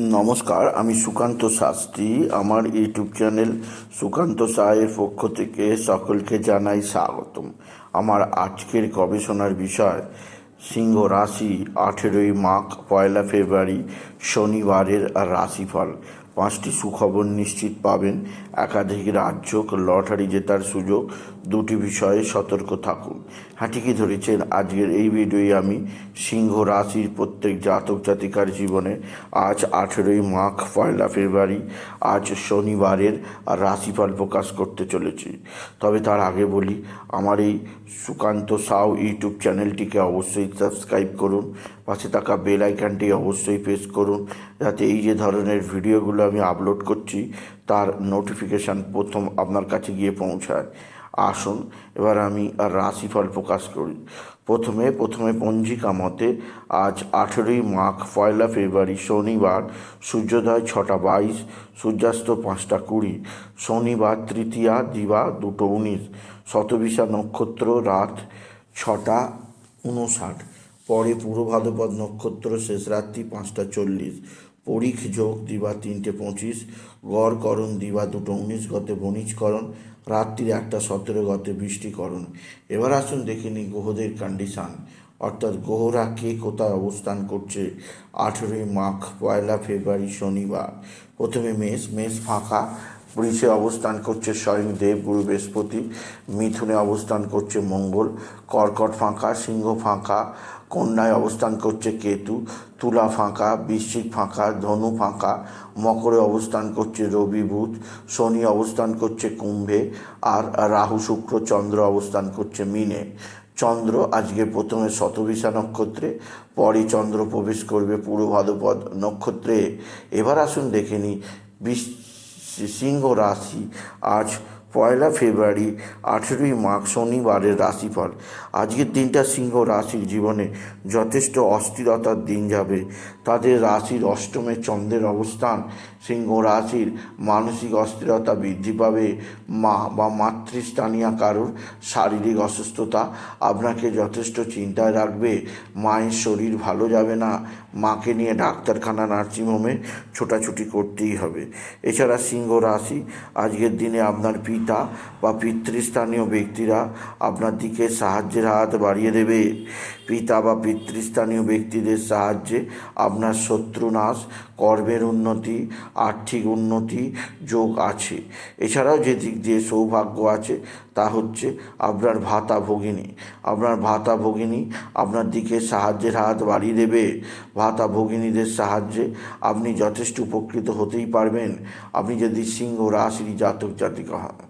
নমস্কার, আমি সুকান্ত শাস্ত্রী। আমার ইউটিউব চ্যানেল সুকান্ত সাহের পক্ষ থেকে সকলকে জানাই স্বাগতম। আমার আজকের গবেষণার বিষয়, সিংহ রাশি আঠেরোই মাঘ, পয়লা ফেব্রুয়ারি শনিবারের রাশিফল। পাঁচটি সুখবর নিশ্চিত পাবেন। একাধিক রাজ্য লটারি জেতার সুযোগ। দুটি বিষয়ে সতর্ক থাকুন। হ্যাঁ ঠিকই ধরেছেন। আজকের এই ভিডিওয়ে আমি সিংহ রাশির প্রত্যেক জাতক জাতিকার জীবনে আজ আঠেরোই মাঘ, পয়লা ফেব্রুয়ারি, আজ শনিবারের রাশিফল প্রকাশ করতে চলেছি। তবে তার আগে বলি, আমার এই সুকান্ত সাউ ইউটিউব চ্যানেলটিকে অবশ্যই সাবস্ক্রাইব করুন। পাশে থাকা বেল আইকনটি অবশ্যই প্রেস করুন। যাতে এই যে ধরনের ভিডিওগুলো আমি আপলোড করছি, তার নোটিফিকেশান প্রথম আপনার কাছে গিয়ে পৌঁছায়। আসুন, এবার আমি আর রাশিফল প্রকাশ করি। প্রথমে প্রথমে পঞ্জিকা মতে আজ আঠেরোই মাঘ, পয়লা ফেব্রুয়ারি, শনিবার, সূর্যোদয় ছটা বাইশ, সূর্যাস্ত পাঁচটা কুড়ি, শনিবার তৃতীয়া, দিবা দুটো উনিশ, শতবিশা নক্ষত্র রাত ছটা উনষাট। পরে পূর্ব ভাদ্রপদ নক্ষত্র শেষ রাত্রি পাঁচটা চল্লিশ। পরীখ যোগ দিবা তিনটে পঁচিশ। গড় করণ দিবা দুটো উনিশ, গতে বণিজকরণ রাত্রির একটা সতেরো, গতে বৃষ্টিকরণ এবার আসুন দেখে নিই গ্রহদের কন্ডিশান অর্থাৎ গ্রহরা কে কোথায় অবস্থান করছে? আঠেরোই মাঘ, পয়লা ফেব্রুয়ারি, শনিবার। প্রথমে মেষ মেষ ফাঁকা। বৃষে অবস্থান করছে স্বয়ং দেব, গুরু বৃহস্পতি। মিথুনে অবস্থান করছে মঙ্গল। কর্কট ফাঁকা, সিংহ ফাঁকা। কন্যায় অবস্থান করছে কেতু। তুলা ফাঁকা, বৃশ্চিক ফাঁকা, ধনু ফাঁকা। মকরে অবস্থান করছে রবি বুধ। শনি অবস্থান করছে কুম্ভে। আর রাহু, শুক্র, চন্দ্র অবস্থান করছে মিনে। চন্দ্র আজকে প্রথমে শতবিশা নক্ষত্রে, পরে চন্দ্র প্রবেশ করবে পূর্ব ভাদ্রপদ নক্ষত্রে। এবার আসুন দেখে নিই। বিশ সিংহ রাশি আজ পয়লা ফেব্রুয়ারি আঠেরোই মাঘ শনিবারের রাশিফল। আজকের দিনটা সিংহ রাশির জীবনে যথেষ্ট অস্থিরতার দিন যাবে। তাদের রাশির অষ্টমে চন্দ্রের অবস্থান। সিংহ রাশির মানসিক অস্থিরতা বৃদ্ধি পাবে। মা বা মাতৃস্থানীয় কারোর শারীরিক অসুস্থতা আপনাকে যথেষ্ট চিন্তায় রাখবে। মায়ের শরীর ভালো যাবে না। মাকে নিয়ে ডাক্তারখানা, নার্সিংহোমে ছোটাছুটি করতেই হবে। এছাড়া সিংহ রাশি, আজকের দিনে আপনার পিতা বা পিতৃস্থানীয় ব্যক্তিরা আপনার দিকে সাহায্যের হাত বাড়িয়ে দেবে। পিতা বা পিতৃস্থানীয় ব্যক্তিদের সাহায্যে আপনার শত্রু নাশ কর্মের উন্নতি, আর্থিক উন্নতি যোগ আছে। এছাড়াও যে দিক দিয়ে সৌভাগ্য আছে, তা হচ্ছে আপনার ভাতা ভগিনী। আপনার ভাতা ভগিনী আপনার দিকে সাহায্যের হাত বাড়িয়ে দেবে। ভাতা ভগিনীদের সাহায্যে আপনি যথেষ্ট উপকৃত হতেই পারবেন। আপনি যদি সিংহ রাশির জাতক, জাতিকা হন।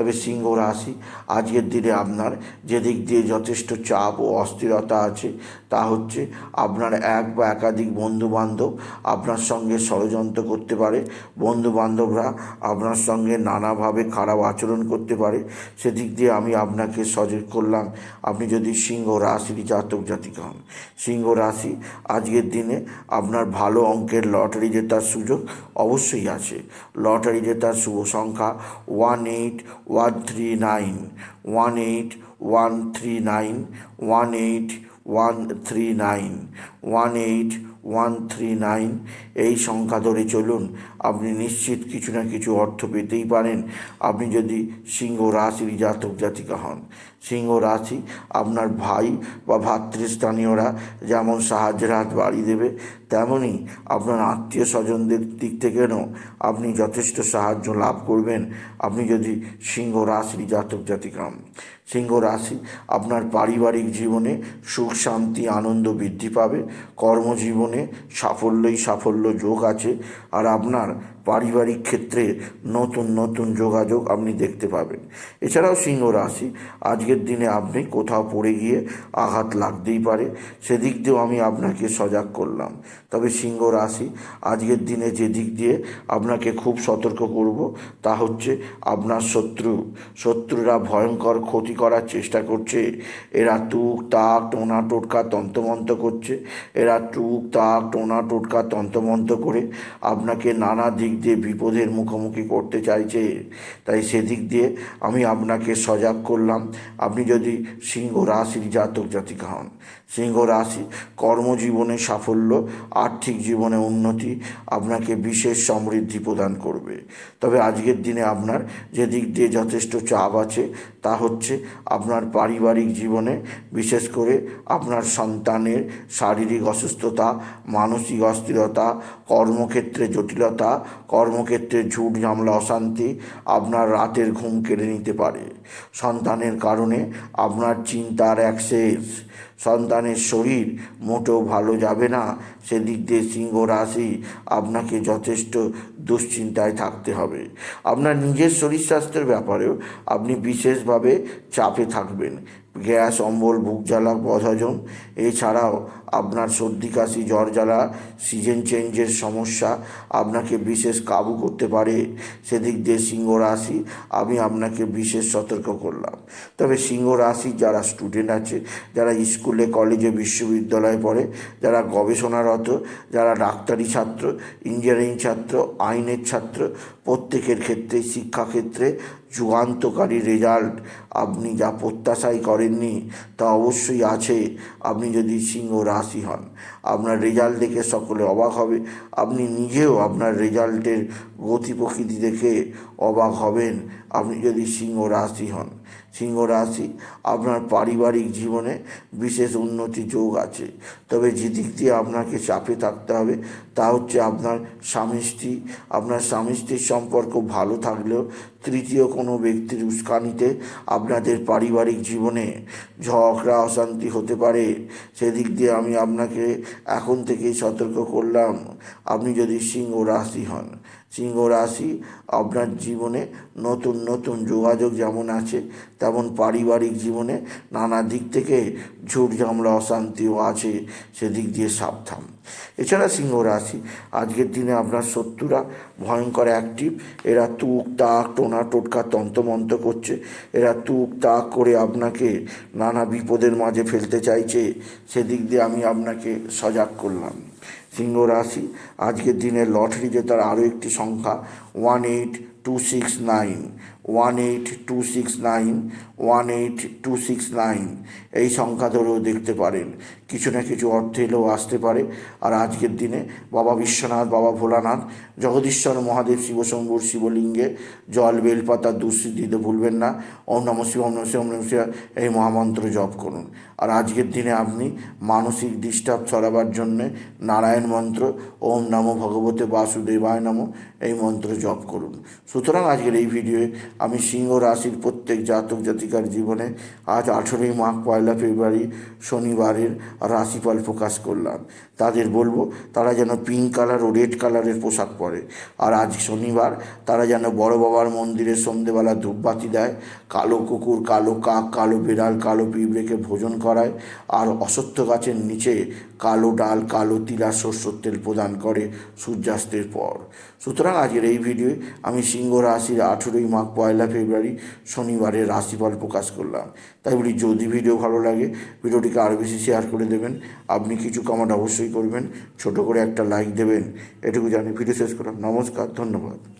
তবে সিংহ রাশি, আজকের দিনে আপনার যেদিক দিয়ে যথেষ্ট চাপ ও অস্থিরতা আছে, তা হচ্ছে আপনার এক বা একাধিক বন্ধু বান্ধব আপনার সঙ্গে ষড়যন্ত্র করতে পারে বন্ধু বান্ধবরা আপনার সঙ্গে নানাভাবে খারাপ আচরণ করতে পারে, সেদিক দিয়ে আমি আপনাকে সজাগ করলাম, আপনি যদি সিংহ রাশির জাতক জাতিকা হন। সিংহ রাশি, আজকের দিনে আপনার ভালো অঙ্কের লটারি জেতার সুযোগ অবশ্যই আছে। লটারি জেতার শুভ সংখ্যা one eight one three nine one eight one three nine one eight one three nine one eight one three nine এই সংখ্যা ধরে চলুন, আপনি নিশ্চিত কিছু না কিছু অর্থ পেতেই পারেন। আপনি যদি সিংহ রাশির জাতক জাতিকা হন, সিংহ রাশি আপনার ভাই বা ভাতৃস্থানীয়রা যেমন সাহায্যের হাত বাড়িয়ে দেবে তেমনই আপনার আত্মীয় স্বজনদের দিক থেকেও আপনি যথেষ্ট সাহায্য লাভ করবেন। আপনি যদি সিংহ রাশির জাতক জাতিকা হন, সিংহ রাশি আপনার পারিবারিক জীবনে সুখ, শান্তি, আনন্দ বৃদ্ধি পাবে। কর্মজীবনে সাফল্যই সাফল্য যোগ আছে আর আপনার পারিবারিক ক্ষেত্রে নতুন নতুন যোগাযোগ আপনি দেখতে পাবেন। এছাড়াও সিংহ রাশি, আজকের দিনে আপনি কোথাও পড়ে গিয়ে আঘাত লাগতেই পারে, সেদিক দিয়েও আমি আপনাকে সজাগ করলাম। তবে সিংহ রাশি, আজকের দিনে যে দিক দিয়ে আপনাকে খুব সতর্ক করব, তা হচ্ছে আপনার শত্রু। শত্রুরা ভয়ঙ্কর ক্ষতি করার চেষ্টা করছে। এরা তুক তাক, টোনা, টোটকা তন্তমন্ত করছে। এরা টুক তাক, টোনা, টোটকা তন্তমন্ত করে আপনাকে নানা দিক দিয়ে বিপদের মুখোমুখি করতে চাইছে, তাই সেদিক দিয়ে আমি আপনাকে সজাগ করলাম। আপনি যদি সিংহ রাশির জাতক জাতিকা হন, সিংহ রাশি কর্মজীবনে সাফল্য, আর্থিক জীবনে উন্নতি আপনাকে বিশেষ সমৃদ্ধি প্রদান করবে। তবে আজকের দিনে আপনার যে দিক দিয়ে যথেষ্ট চাপ আছে, তা হচ্ছে আপনার পারিবারিক জীবনে, বিশেষ করে আপনার সন্তানের শারীরিক অসুস্থতা, মানসিক অস্থিরতা, কর্মক্ষেত্রে জটিলতা কর্মক্ষেত্রে ঝুট ঝামলা অশান্তি আপনার রাতের ঘুম কেড়ে নিতে পারে। সন্তানের কারণে আপনার চিন্তার শেষ। সন্তানের শরীর মোটেও ভালো যাবে না। সেদিক দিয়ে সিংহ রাশি আপনাকে যথেষ্ট দুশ্চিন্তায় থাকতে হবে। আপনার নিজের শরীর স্বাস্থ্যের ব্যাপারেও আপনি বিশেষভাবে চাপে থাকবেন। গ্যাস, অম্বল, বুক জ্বালা, বদহজম, এছাড়াও আপনার সর্দি, কাশি, জ্বর জ্বালা, সিজন চেঞ্জের সমস্যা আপনাকে বিশেষ কাবু করতে পারে। সেদিক দিয়ে সিংহ রাশি, আমি আপনাকে বিশেষ সতর্ক করলাম। তবে সিংহ রাশি যারা স্টুডেন্ট আছে, যারা স্কুলে কলেজে বিশ্ববিদ্যালয়ে পড়ে, যারা গবেষণারত, যারা ডাক্তারি ছাত্র ইঞ্জিনিয়ারিং ছাত্র, আইনের ছাত্র, প্রত্যেকের ক্ষেত্রে, শিক্ষাক্ষেত্রে যুগান্তকারী রেজাল্ট আপনি যা প্রত্যাশাই করেননি তা অবশ্যই আছে। আপনি যদি সিংহ রাশি হন, আপনার রেজাল্ট দেখে সকলে অবাক হবে। আপনি নিজেও আপনার রেজাল্টের গতি প্রকৃতি দেখে অবাক হবেন আপনি যদি সিংহ রাশি হন। সিংহ রাশি আপনার পারিবারিক জীবনে বিশেষ উন্নতি যোগ আছে। তবে যে দিক দিয়ে আপনাকে চাপে থাকতে হবে তা হচ্ছে আপনার স্বামী স্ত্রী। আপনার স্বামী স্ত্রীর সম্পর্ক ভালো থাকলেও তৃতীয় কোনো ব্যক্তির উস্কানিতে আপনাদের পারিবারিক জীবনে ঝগড়া, অশান্তি হতে পারে। সেদিক দিয়ে আমি আপনাকে এখন থেকেই সতর্ক করলাম, আপনি যদি সিংহ রাশি হন। সিংহ রাশি, আপনার জীবনে নতুন নতুন যোগাযোগ যেমন আছে, তেমন পারিবারিক জীবনে নানা দিক থেকে ঝুট ঝামলা, অশান্তিও আছে, সেদিক দিয়ে সাবধান। এছাড়া সিংহ রাশি, আজকের দিনে আপনার শত্রুরা ভয়ঙ্কর অ্যাক্টিভ এরা তুক তাক, টোনা টোটকা, তন্তমন্ত করছে, এরা তুক তাক করে আপনাকে নানা বিপদের মাঝে ফেলতে চাইছে, সেদিক দিয়ে আমি আপনাকে সজাগ করলাম। সিংহ রাশি। আজকের দিনে লটারি জেতার আরও একটি সংখ্যা one eight two six nine one eight two six nine one eight two six nine এই সংখ্যা ধরেও দেখতে পারেন। কিছু না কিছু অর্থ এলেও আসতে পারে। আর আজকের দিনে বাবা বিশ্বনাথ, বাবা ভোলানাথ, জগদীশ্বর মহাদেব শিবশম্ভুর শিবলিঙ্গে জল, বেলপাতা দুশ্রী দিতে ভুলবেন না। ওম নম শিব ওম শিব ওম নম শিব এই মহামন্ত্র জপ করুন। আর আজকের দিনে আপনি মানসিক ডিস্টার্ব ছড়াবার জন্যে নারায়ণ মন্ত্র, ওম নম ভগবতে বাসুদেবায় নম এই মন্ত্র জপ করুন। সুতরাং আজকের এই ভিডিওয়ে আমি সিংহ রাশির প্রত্যেক জাতক জাতিকার জীবনে আজ আঠেরোই মাঘ, পয়লা ফেব্রুয়ারি শনিবারের রাশিফল প্রকাশ করলাম। তাদের বলব, তারা যেন পিঙ্ক কালার ও রেড কালারের পোশাক পরে। আর আজ শনিবার, তারা যেন বড় বাবার মন্দিরে সন্ধেবেলা ধূপবাতি দেয়, কালো কুকুর, কালো কাক, কালো বিড়াল, কালো পিঁপড়েকে ভোজন করায়, আর অসত্য গাছের নিচে কালো ডাল, কালো তিলা সর্ষের তেল প্রদান করে সূর্যাস্তের পর। সুতরাং আজকের এই ভিডিওয়ে আমি সিংহ রাশির আঠেরোই মাঘ, পয়লা ফেব্রুয়ারি শনিবারের রাশিফল প্রকাশ করলাম। তাই বলি, যদি ভিডিও ভালো লাগে, ভিডিওটিকে আরও বেশি শেয়ার করে দেবেন। আপনি কিছু কমেন্ট অবশ্যই করবেন। ছোট করে একটা লাইক দেবেন। এটুকু জানি ভিডিও শেষ করলাম। নমস্কার, ধন্যবাদ।